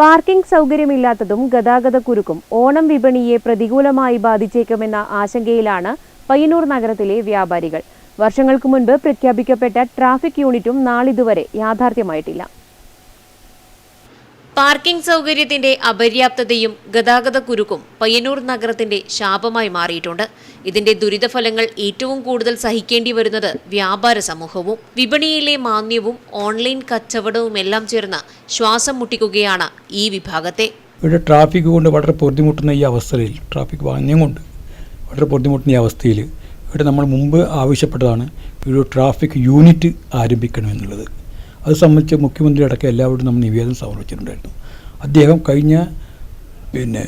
Parking സൗകര്യമില്ലാത്തതും ഗതാഗത കുരുക്കും ഓണം വിപണിയെ പ്രതികൂലമായി ബാധിച്ചേക്കുമെന്ന ആശങ്കയിലാണ് പയ്യന്നൂർ നഗരത്തിലെ വ്യാപാരികൾ. വർഷങ്ങൾക്ക് മുൻപ് പ്രഖ്യാപിക്കപ്പെട്ട ട്രാഫിക് യൂണിറ്റും നാളിതുവരെ യാഥാർത്ഥ്യമായിട്ടില്ല. പാർക്കിംഗ് സൗകര്യത്തിന്റെ അപര്യാപ്തതയും ഗതാഗത കുരുക്കും പയ്യന്നൂർ നഗരത്തിന്റെ ശാപമായി മാറിയിട്ടുണ്ട്. ഇതിന്റെ ദുരിതഫലങ്ങൾ ഏറ്റവും കൂടുതൽ സഹിക്കേണ്ടി വരുന്നത് വ്യാപാര സമൂഹവും വിപണിയിലെ മാന്യവും ഓൺലൈൻ കച്ചവടവും എല്ലാം ചേർന്ന് ശ്വാസം മുട്ടിക്കുകയാണ് ഈ വിഭാഗത്തെ. ഇവിടെ ട്രാഫിക് കൊണ്ട് വളരെ ബുദ്ധിമുട്ടുന്ന ഈ അവസ്ഥയിൽ ട്രാഫിക് വാന്യം കൊണ്ട് വളരെ ബുദ്ധിമുട്ടുന്ന ഈ അവസ്ഥയിൽ ഇവിടെ നമ്മൾ മുമ്പ് ആവശ്യപ്പെട്ടതാണ് ഒരു ട്രാഫിക് യൂണിറ്റ് ആരംഭിക്കണമെന്നുള്ളത്. അത് സംബന്ധിച്ച് മുഖ്യമന്ത്രി അടക്കം എല്ലാവരോടും നമ്മൾ നിവേദനം സമർപ്പിച്ചിട്ടുണ്ടായിരുന്നു. അദ്ദേഹം കഴിഞ്ഞ പിന്നെ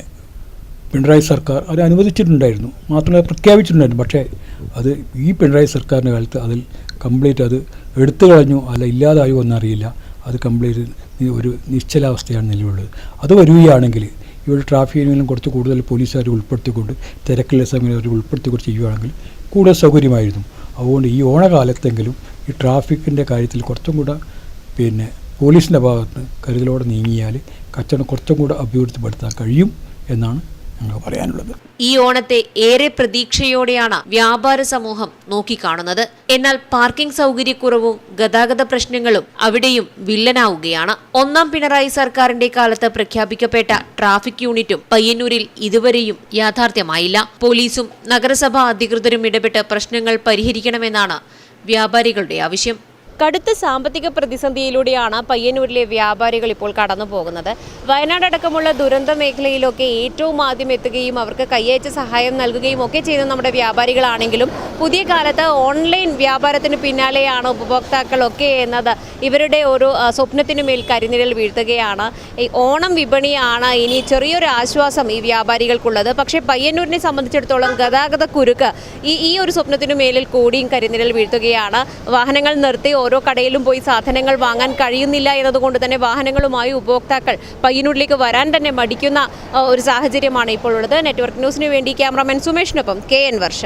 പിണറായി സർക്കാർ അത് അനുവദിച്ചിട്ടുണ്ടായിരുന്നു. മാത്രമല്ല പ്രഖ്യാപിച്ചിട്ടുണ്ടായിരുന്നു. പക്ഷേ അത് ഈ പിണറായി സർക്കാരിന്റെ കാലത്ത് അതിൽ കംപ്ലീറ്റ് അത് എടുത്തു കളഞ്ഞു അല്ല ഇല്ലാതായോ എന്നറിയില്ല. അത് കംപ്ലീറ്റ് ഒരു നിശ്ചലാവസ്ഥയാണ് നിലവിലുള്ളത്. അത് വരികയാണെങ്കിൽ ഇവിടെ ട്രാഫിക് ട്രാഫിക്കിനെങ്കിലും കുറച്ച് കൂടുതൽ പോലീസുകാർ ഉൾപ്പെടുത്തിക്കൊണ്ട് തിരക്കുള്ള സമയം അവർ ഉൾപ്പെടുത്തിക്കൊണ്ട് ചെയ്യുകയാണെങ്കിൽ കൂടുതൽ സൗകര്യമായിരുന്നു. അതുകൊണ്ട് ഈ ഓണകാലത്തെങ്കിലും ഈ ട്രാഫിക്കിന്റെ കാര്യത്തിൽ കുറച്ചും കൂടെ പിന്നെ പോലീസിന്റെ ഭാഗത്ത് കരുതലോടെ നീങ്ങിയാൽ കച്ചവടം കുറച്ചും കൂടെ അഭിവൃദ്ധിപ്പെടുത്താൻ കഴിയും എന്നാണ് ഞങ്ങൾ പറയാനുള്ളത്. ഈ ഓണത്തെ ഏറെ പ്രതീക്ഷയോടെയാണ് വ്യാപാര സമൂഹം നോക്കിക്കാണുന്നത്. എന്നാൽ പാർക്കിംഗ് സൗകര്യക്കുറവും ഗതാഗത പ്രശ്നങ്ങളും അവിടെയും വില്ലനാവുകയാണ്. ഒന്നാം പിണറായി സർക്കാരിന്റെ കാലത്ത് പ്രഖ്യാപിക്കപ്പെട്ട ട്രാഫിക് യൂണിറ്റും പയ്യന്നൂരിൽ ഇതുവരെയും യാഥാർത്ഥ്യമായില്ല. പോലീസും നഗരസഭാ അധികൃതരും ഇടപെട്ട് പ്രശ്നങ്ങൾ പരിഹരിക്കണമെന്നാണ് വ്യാപാരികളുടെ ആവശ്യം. കടുത്ത സാമ്പത്തിക പ്രതിസന്ധിയിലൂടെയാണ് പയ്യന്നൂരിലെ വ്യാപാരികൾ ഇപ്പോൾ കടന്നു പോകുന്നത് വയനാട് അടക്കമുള്ള ദുരന്ത മേഖലയിലൊക്കെ ഏറ്റവും ആദ്യം എത്തുകയും അവർക്ക് കയ്യേറ്റ സഹായം നൽകുകയും ഒക്കെ ചെയ്യുന്ന നമ്മുടെ വ്യാപാരികളാണെങ്കിലും പുതിയ കാലത്ത് ഓൺലൈൻ വ്യാപാരത്തിന് പിന്നാലെയാണ് ഉപഭോക്താക്കളൊക്കെ എന്നത് ഇവരുടെ ഒരു സ്വപ്നത്തിന് മേൽ കരിനിഴൽ വീഴ്ത്തുകയാണ്. ഈ ഓണം വിപണിയാണ് ഇനി ചെറിയൊരു ആശ്വാസം ഈ വ്യാപാരികൾക്കുള്ളത്. പക്ഷേ പയ്യന്നൂരിനെ സംബന്ധിച്ചിടത്തോളം ഗതാഗത കുരുക്ക് ഈ ഈ ഒരു സ്വപ്നത്തിനു മേലിൽ കൂടിയും കരിനിഴൽ വീഴ്ത്തുകയാണ്. വാഹനങ്ങൾ നിർത്തി ഓരോ കടയിലും പോയി സാധനങ്ങൾ വാങ്ങാൻ കഴിയുന്നില്ല എന്നതുകൊണ്ട് തന്നെ വാഹനങ്ങളുമായി ഉപഭോക്താക്കൾ പയ്യന്നൂരിലേക്ക് വരാൻ തന്നെ മടിക്കുന്ന ഒരു സാഹചര്യമാണ് ഇപ്പോൾ ഉള്ളത്. നെറ്റ്വർക്ക് ന്യൂസിന് വേണ്ടി ക്യാമറാമാൻ സുമേഷിനൊപ്പം കെ എൻ വർഷ.